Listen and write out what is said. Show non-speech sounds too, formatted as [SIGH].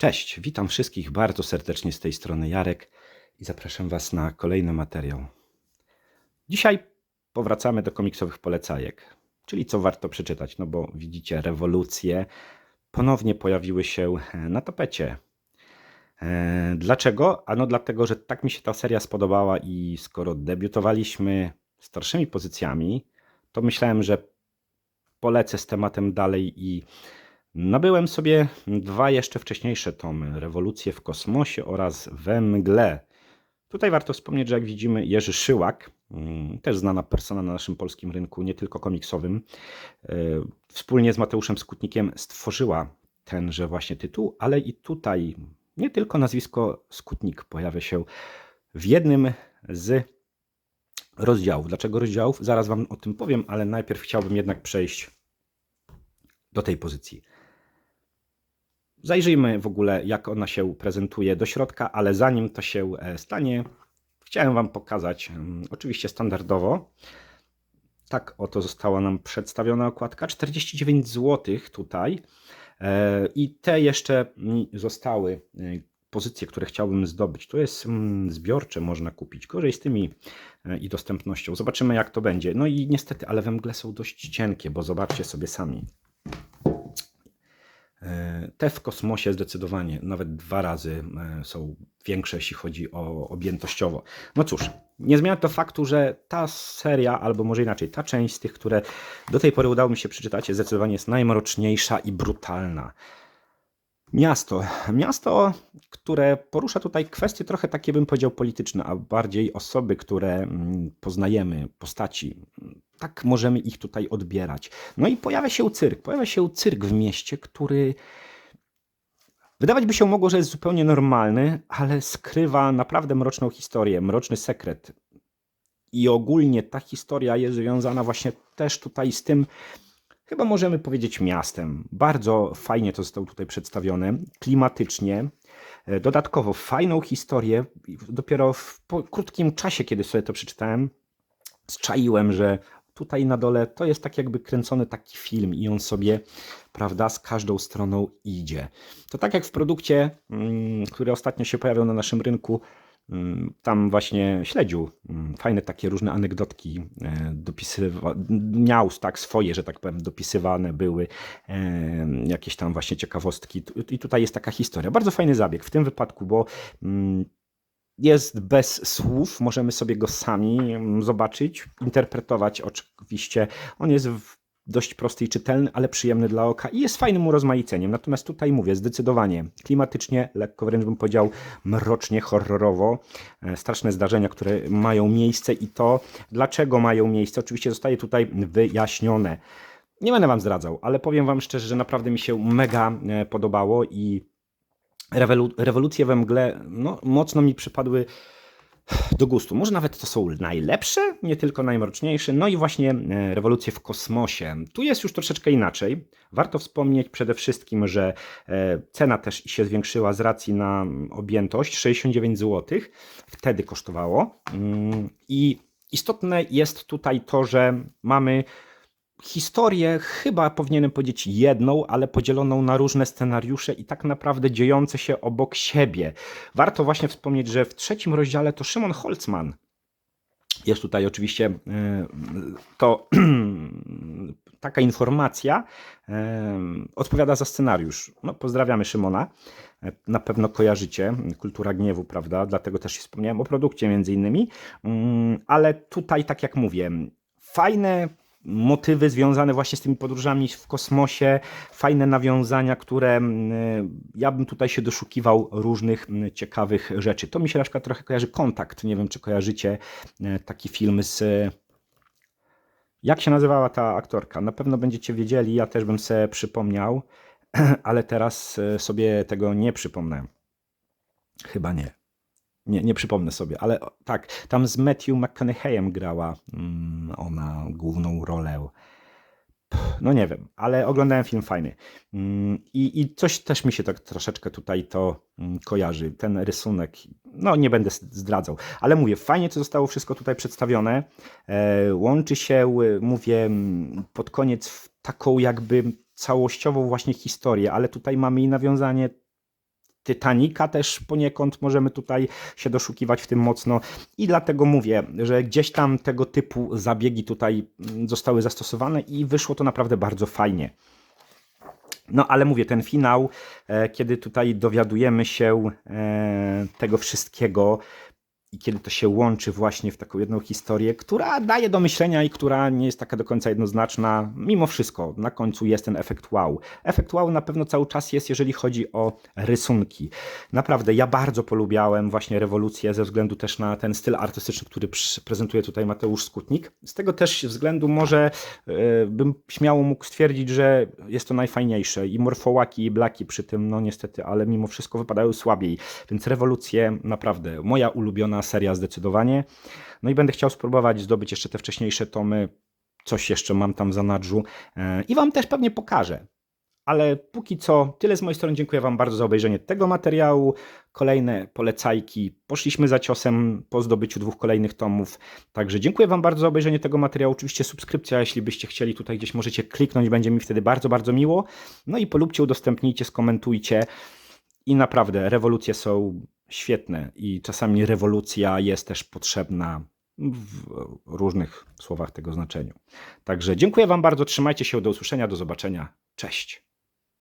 Cześć, witam wszystkich bardzo serdecznie z tej strony Jarek i zapraszam Was na kolejny materiał. Dzisiaj powracamy do komiksowych polecajek, czyli co warto przeczytać, no bo widzicie, rewolucje ponownie pojawiły się na tapecie. E, Dlaczego? Ano dlatego, że tak mi się ta seria spodobała i skoro debiutowaliśmy starszymi pozycjami, to myślałem, że polecę z tematem dalej i nabyłem sobie dwa jeszcze wcześniejsze tomy: Rewolucje w kosmosie oraz We mgle. Tutaj warto wspomnieć, że jak widzimy, Jerzy Szyłak, mm, też znana persona na naszym polskim rynku, nie tylko komiksowym, e, wspólnie z Mateuszem Skutnikiem stworzyła tenże właśnie tytuł, ale i tutaj nie tylko nazwisko Skutnik pojawia się w jednym z rozdziałów. Dlaczego rozdziałów? Zaraz Wam o tym powiem, ale najpierw chciałbym jednak przejść do tej pozycji. Zajrzyjmy w ogóle, jak ona się prezentuje do środka, ale zanim to się e, stanie, chciałem Wam pokazać, mm, oczywiście standardowo, tak oto została nam przedstawiona okładka. 49 zł tutaj. E, I te jeszcze zostały e, pozycje, które chciałbym zdobyć. To jest mm, zbiorcze, można kupić. Gorzej z tymi i dostępnością. Zobaczymy, jak to będzie. No i niestety, ale we mgle są dość cienkie, bo zobaczcie sobie sami. E, Te w kosmosie zdecydowanie nawet dwa razy e, są większe, jeśli chodzi o objętościowo. No cóż, nie zmienia to faktu, że ta seria, albo może inaczej, ta część z tych, które do tej pory udało mi się przeczytać, zdecydowanie jest najmroczniejsza i brutalna. Miasto. Miasto, które porusza tutaj kwestie trochę takie, bym powiedział, polityczne, a bardziej osoby, które mm, poznajemy, postaci. Tak możemy ich tutaj odbierać. No i pojawia się cyrk. Pojawia się cyrk w mieście, który wydawać by się mogło, że jest zupełnie normalny, ale skrywa naprawdę mroczną historię, mroczny sekret. I ogólnie ta historia jest związana właśnie też tutaj z tym, chyba możemy powiedzieć miastem. Bardzo fajnie to zostało tutaj przedstawione, klimatycznie. E, Dodatkowo fajną historię. Dopiero w krótkim czasie, kiedy sobie to przeczytałem, zczaiłem, że tutaj na dole to jest tak jakby kręcony taki film i on sobie, prawda, z każdą stroną idzie. To tak jak w produkcie, mm, który ostatnio się pojawiał na naszym rynku, mm, tam właśnie śledził mm, fajne takie różne anegdotki e, dopisywa, miał tak swoje, że tak powiem, dopisywane były e, jakieś tam właśnie ciekawostki i tutaj jest taka historia. Bardzo fajny zabieg w tym wypadku, bo jest bez słów, możemy sobie go sami mm, zobaczyć, interpretować oczywiście. On jest dość prosty i czytelny, ale przyjemny dla oka i jest fajnym urozmaiceniem. Natomiast tutaj mówię, zdecydowanie klimatycznie, lekko wręcz bym powiedział mrocznie, horrorowo. E, Straszne zdarzenia, które mają miejsce i to, dlaczego mają miejsce, oczywiście zostaje tutaj wyjaśnione. Nie będę Wam zdradzał, ale powiem Wam szczerze, że naprawdę mi się mega e, podobało i rewolu- rewolucje we mgle no, mocno mi przypadły do gustu. Może nawet to są najlepsze, nie tylko najmroczniejsze. No i właśnie e, rewolucje w kosmosie. Tu jest już troszeczkę inaczej. Warto wspomnieć przede wszystkim, że e, cena też się zwiększyła z racji na objętość 69 zł. Wtedy kosztowało. Mm, I istotne jest tutaj to, że mamy historię, chyba powinienem powiedzieć jedną, ale podzieloną na różne scenariusze i tak naprawdę dziejące się obok siebie. Warto właśnie wspomnieć, że w trzecim rozdziale to Szymon Holzman. Jest tutaj oczywiście e, to [CLEARS THROAT] taka informacja, e, odpowiada za scenariusz. No, pozdrawiamy Szymona. E, Na pewno kojarzycie Kultura Gniewu, prawda? Dlatego też wspomniałem o produkcie między innymi. Mm, Ale tutaj, tak jak mówię, fajne motywy związane właśnie z tymi podróżami w kosmosie, fajne nawiązania, które mm, ja bym tutaj się doszukiwał różnych mm, ciekawych rzeczy. To mi się na przykład trochę kojarzy Kontakt. Nie wiem, czy kojarzycie e, taki film z. Jak się nazywała ta aktorka? Na pewno będziecie wiedzieli, ja też bym sobie przypomniał, [CLEARS THROAT] ale teraz e, sobie tego nie przypomnę. Chyba nie. Nie, nie przypomnę sobie, ale tak, tam z Matthew McConaugheyem grała mm, ona główną rolę. No nie wiem, ale oglądałem film fajny. Mm, I, I coś też mi się tak troszeczkę tutaj to mm, kojarzy. Ten rysunek, no nie będę zdradzał, ale mówię, fajnie to zostało wszystko tutaj przedstawione. E, łączy się, mówię, pod koniec w taką jakby całościową właśnie historię, ale tutaj mamy i nawiązanie Titanica też poniekąd możemy tutaj się doszukiwać w tym mocno i dlatego mówię, że gdzieś tam tego typu zabiegi tutaj mm, zostały zastosowane i wyszło to naprawdę bardzo fajnie. No ale mówię, ten finał, e, kiedy tutaj dowiadujemy się e, tego wszystkiego i kiedy to się łączy właśnie w taką jedną historię, która daje do myślenia i która nie jest taka do końca jednoznaczna, mimo wszystko na końcu jest ten efekt wow. Efekt wow na pewno cały czas jest, jeżeli chodzi o rysunki. Naprawdę, ja bardzo polubiałem właśnie rewolucję ze względu też na ten styl artystyczny, który prezentuje tutaj Mateusz Skutnik. Z tego też względu może e, bym śmiało mógł stwierdzić, że jest to najfajniejsze i morfołaki i blaki przy tym, no niestety, ale mimo wszystko wypadają słabiej, więc rewolucje naprawdę moja ulubiona seria zdecydowanie. No i będę chciał spróbować zdobyć jeszcze te wcześniejsze tomy, coś jeszcze mam tam w zanadrzu e, i Wam też pewnie pokażę. Ale póki co, tyle z mojej strony. Dziękuję Wam bardzo za obejrzenie tego materiału. Kolejne polecajki. Poszliśmy za ciosem po zdobyciu dwóch kolejnych tomów. Także dziękuję Wam bardzo za obejrzenie tego materiału. Oczywiście subskrypcja, jeśli byście chcieli, tutaj gdzieś możecie kliknąć, będzie mi wtedy bardzo, bardzo miło. No i polubcie, udostępnijcie, skomentujcie. I naprawdę, rewolucje są świetne i czasami rewolucja jest też potrzebna w różnych słowach tego znaczeniu. Także dziękuję Wam bardzo, trzymajcie się, do usłyszenia, do zobaczenia. Cześć.